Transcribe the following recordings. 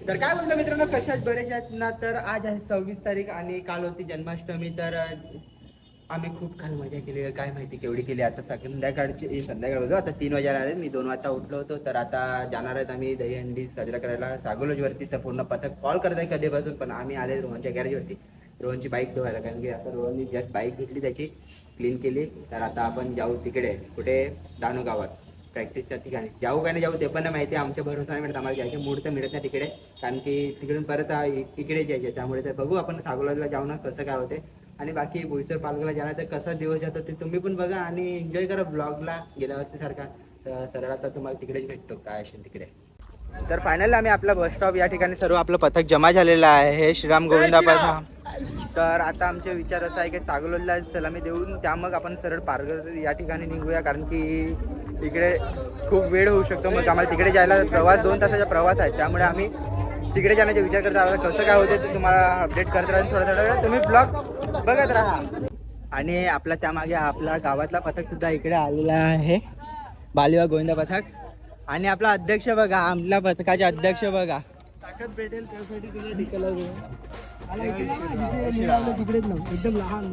तर काय म्हणतो मित्रांनो कशाच बरेच आहेत ना तर आज आहे सव्वीस तारीख आणि काल होती जन्माष्टमी तर आम्ही खूप काल मजा केली. काय माहिती केवढी केली आता संध्याकाळची संध्याकाळ होतो. आता तीन वाजायला आले मी दोन वाजता उठलो होतो. तर आता जाणार आहेत आम्ही दहीहंडी साजरा करायला. सागोलोजवरती तर पूर्ण पथक कॉल करत आहे कधीपासून पण आम्ही आले रोहनच्या गॅरेजवरती रोहनची बाईक धुवायला कारण की आता रोहननी जस्ट बाईक घेतली त्याची क्लीन केली. तर आता आपण जाऊ तिकडे कुठे? दानू गावात. प्रॅक्टिसच्या ठिकाणी. जाऊ का नाही जाऊ ते पण नाही माहिती आमच्या भरोसा नाही मिळत. आम्हाला जायचे मूड तर मिळत नाही तिकडे. कारण की तिकडून परत इकडे जायचे त्यामुळे तर बघू आपण सागोलाला जाऊ ना कसं काय होते. आणि बाकी बोईसर पालघरला जाणार तर कसा दिवस जातो ते तुम्ही पण बघा आणि एन्जॉय करा ब्लॉगला गेल्या वर्षी सारखा तर सरळ आता तुम्हाला तिकडेच भेटतो. काय असेल तिकडे. तर फायनल आम्ही आपला बस स्टॉप या ठिकाणी सर्व आपलं पथक जमा झालेलं आहे. हे श्रीराम गोविंदा पथक. तर आता आमचे विचार असा आहे की सागलोला सलामी देऊन त्या मग आपण सरळ पारघर या ठिकाणी निघूया. कारण की इकडे खूप वेळ होऊ शकतो मग आम्हाला तिकडे जायला प्रवास दोन तासाचा प्रवास आहे त्यामुळे आम्ही तिकडे जाण्याचा विचार करत आहोत कसं काय होते ते तुम्हाला अपडेट करत राहील थोडा थोडा वेळ तुम्ही ब्लॉग बघत राहा आणि आपला त्यामागे आपला गावातला पथक सुद्धा इकडे आलेला आहे बालिवा गोविंदा पथक आणि आपला अध्यक्ष बघा आपल्या पथकाचे अध्यक्ष बघा ताकद भेटेल त्यासाठी तुला टिकला ना एकदम लहान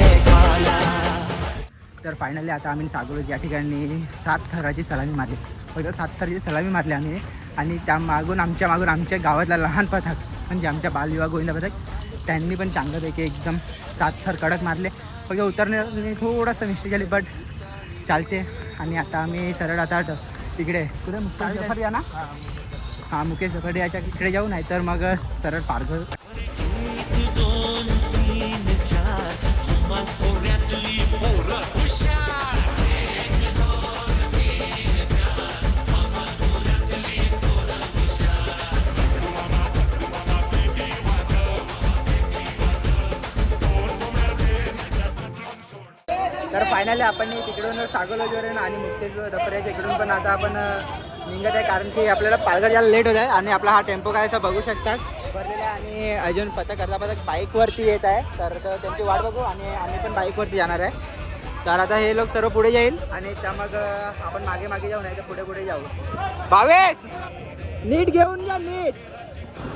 तर फायनली आता आम्ही सागरोज या ठिकाणी सात थराची सलामी मारली. फक्त सात थराची सलामी मारली आम्ही. आणि त्या मागून आमच्या मागून आमच्या गावातला लहान पथक म्हणजे आमच्या बालविवाह गोविंदा पथक त्यांनी पण चांगल्यापैकी एकदम सात थर कडक मारले. फक्त उतरण्याने थोडंसं मिस्टेक झाली बट चालते. आणि आता आम्ही सरळ आता तिकडे कुठे? मुकेश जफर या ना? हां मुकेश. जफर याच्या इकडे जाऊ नाही तर मग सरळ पारघर तर फायनली आपण तिकडून सागोलोजवरून आणि मुक्तेश दसऱ्याच्या इकडून पण आता आपण निघत आहे. कारण की आपल्याला पालघर जायला लेट होत आहे आणि आपला हा टेम्पो काय असं बघू शकतात. भरलेला आणि अजून पथक करता पथक बाईकवरती येत आहे. तर तर त्यांची वाट बघू आणि आम्ही पण बाईकवरती जाणार आहे. तर आता हे लोक सर्व पुढे जाईल. आणि त्या मग आपण मागे मागे जाऊ नाही तर पुढे पुढे जाऊ. भावेश! नीट घेऊन जा नीट.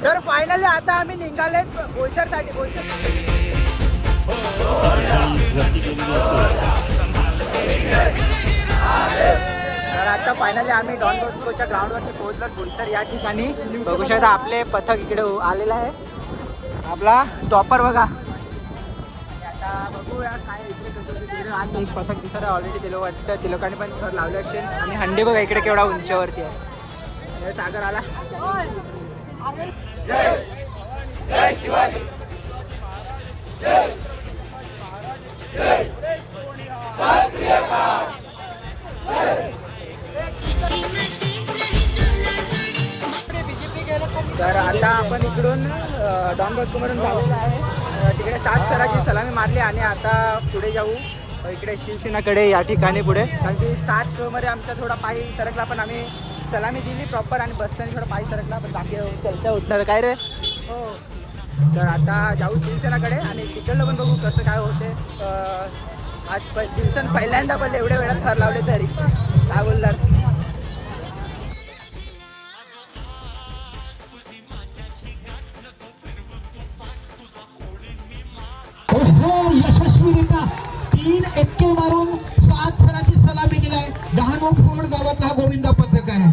तर फायनली आता आम्ही निघाले बोईसरसाठी बोईसर तर आता फायनली आम्ही डॉन बॉस्कोच्या ग्राउंडवरती पोहोचलो बोईसर या ठिकाणी. बघू शकता आपले पथक इकडे आलेलं आहे. आपला टॉपर बघा. आणि आता बघूया काय इकडे आज एक पथक दिसत आहे ऑलरेडी ते लोक वाटतं ते लोकांनी पण लावले असतील. आणि हंडी बघा इकडे केवढा उंच्यावरती आहे. सागर आला. तर बॉस्कोमधून झालेलं आहे तिकडे सात सराची सलामी मारली आणि आता पुढे जाऊ. इकडे शिवसेनाकडे या ठिकाणी पुढे. कारण की सात मध्ये आमचा थोडा पायी सरकला पण आम्ही सलामी दिली प्रॉपर आणि बसताना थोडा पायी सरकला पण बाकी चर्चा उठणार काय रे? हो. तर आता जाऊ शिवसेनाकडे आणि तिकडलं पण बघू कसं काय होते. आज शिवसेना पहिल्यांदा पण एवढ्या वेळात थर लावले तरी. काय बोलणार? मारून सात थराची सलामी दिलाय डहाणू फोड गावातला हा गोविंदा पथक आहे.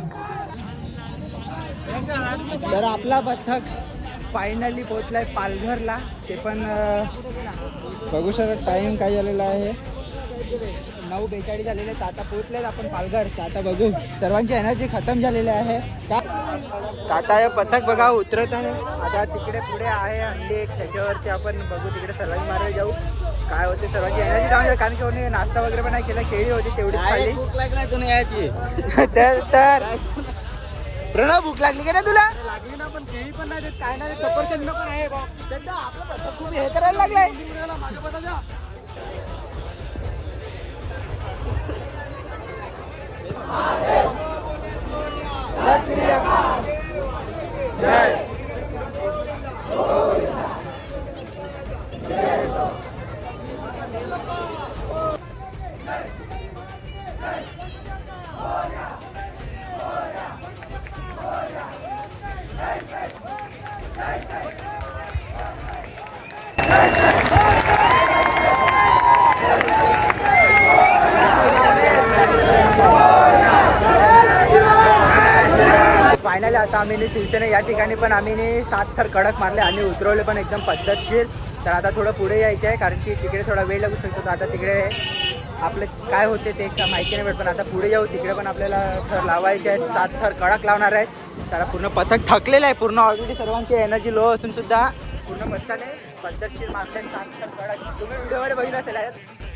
तर आपला पथक फायनली पोहोचलाय पालघरला. ते पण बघू शकत टाइम काय झालेला आहे. नऊ बेचाळीस झालेले आहेत. आता पोहोचलेत आपण पालघर. आता बघू. सर्वांची एनर्जी खतम झालेली आहे. का आता हे पथक बघा उतरत आहे. आता तिकडे पुढे आहे हल्ली एक. त्याच्यावरती आपण बघू. तिकडे सर्वांनी मारायला जाऊ. काय होते सर्वांची एनर्जी कारण की कोणी नाश्ता वगैरे पण नाही केला. केळी होती तेवढीच खाल्ली. भूक लागलाय तुम्ही यायची. तर प्रणव भूक लागली का ना तुला? लागली ना पण केळी पण नाही काय नाही सफरचंद पण आहे खूप हे करायला लागलाय. Jai आता आम्ही शिवसेना या ठिकाणी पण आम्ही सात थर कडक मारले. आणि उतरवले पण एकदम पद्धतशीर. तर आता थोडं पुढे यायचं आहे कारण की तिकडे थोडा वेळ लागू शकतो. आता तिकडे आपलं काय होते ते माहिती नाही भेट पण आता पुढे जाऊ तिकडे पण आपल्याला थर लावायचे आहेत. सात थर कडक लावणार आहेत. तर पूर्ण पथक थकलेलं आहे पूर्ण ऑलरेडी सर्वांची एनर्जी लो असून सुद्धा पूर्ण मस्ताने पद्धतशीर मारले सात थर कडक. तुम्ही व्हिडिओमध्ये बघितलं असेल